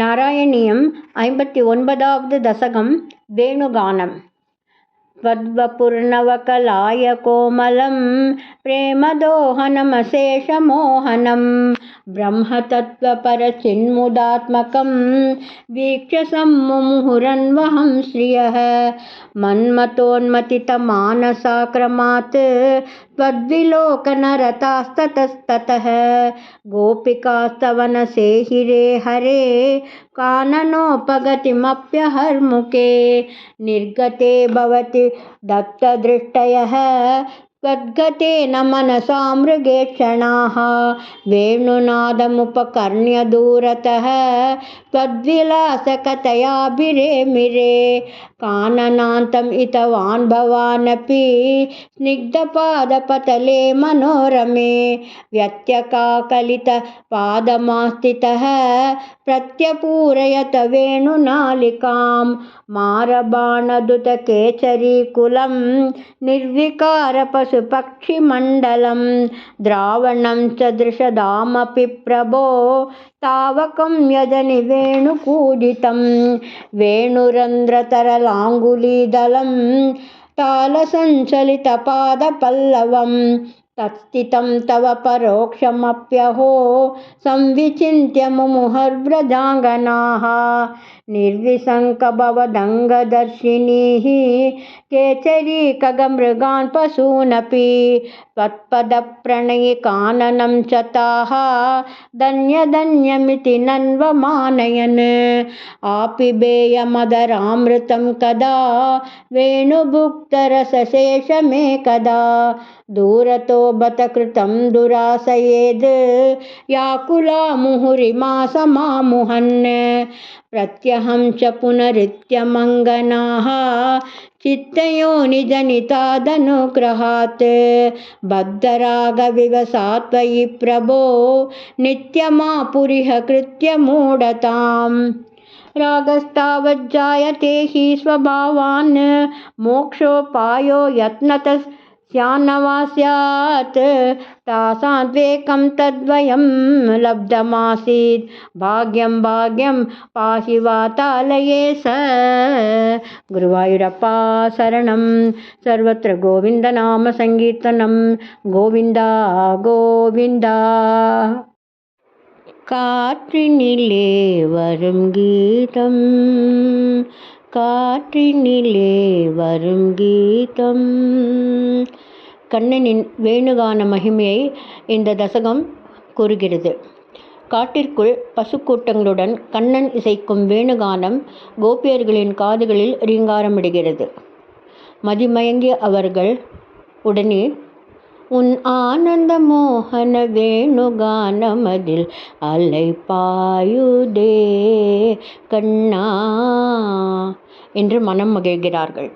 नारायणीयम् ऐम्पति ओन्पदावद् दशकं वेणुगानम् त्वद्वपुर्नवकलाय कोमलं प्रेमदोहनमशेषमोहनं ब्रह्मतत्त्वपरचिन्मुदात्मकं वीक्ष्य सम्मुहुरन्वहं श्रियः मन्मथोन्मथितमानसाक्रमात् त्वद्विलोकनरतास्ततस्ततः गोपिकास्तवनसेहिरे हरे काननोपगतिमप्यहर्मुखे। निर्गते भवति दत्तदृष्टयः। त्वद्गतेन मनसा मृगेक्षणाः वेणुनादमुपकर्ण्य दूरतः त्वद्विलासकथयाभिरेमिरे काननान्तम् इतवान् भवानपि स्निग्धपादपतले मनोरमे व्यत्यकाकलितपादमास्थितः प्रत्यपूरयत वेणुनालिकां मारबाणदुतकेचरीकुलं निर्विकारपशुपक्षिमण्डलं द्रावणं च दृशदामपि प्रभो तावकं यजनि वेणुकूजितं वेणुरन्ध्रतरलाङ्गुलीदलं तालसञ्चलितपादपल्लवं तत्स्थितं तव परोक्षमप्यहो संविचिन्त्य मुमुहुर्व्रजाङ्गनाः निर्विशङ्कभवदङ्गदर्शिनीः केचरीकगमृगान् पशूनपि त्वत्पदप्रणयिकाननं च ताः धन्यधन्यमिति नन्वमानयन्। आपिबेयमदरामृतं कदा? वेणुभुक्तरसशेषमेकदा? दूरतो बत कृतं दुराशयेद् याकुला मुहुरिमा समामुहन् प्रत्यहं च पुनरित्यमङ्गनाः चित्तयोनिजनितादनुग्रहात् बद्धरागविवसा त्वयि प्रभो नित्यमापुरिह कृत्यमूढताम्। रागस्तावज्जायते हि स्वभावान् मोक्षोपायो यत्नतः स्यान्न वा स्यात् तासाद्वेकं तद्वयं लब्धमासीत् भाग्यं भाग्यं पाहि वातालये स गुरुवायुरप्पा शरणं सर्वत्र गोविन्दनामसङ्कीर्तनं गोविन्द गोविन्द காற்றினிலே வரும் கீதம் காற்றினிலே வரும் கீதம் கண்ணனின் வேணுகான மகிமையை இந்த தசகம் கூறுகிறது. காட்டிற்குள் பசுக்கூட்டங்களுடன் கண்ணன் இசைக்கும் வேணுகானம் கோபியர்களின் காதுகளில் ரீங்காரமிடுகிறது. மதிமயங்கிய அவர்கள் உடனே உன் ஆனந்த மோகன வேணுகானமதில் அலை பாயுதே கண்ணா என்று மனம் மகிழ்கிறார்கள்.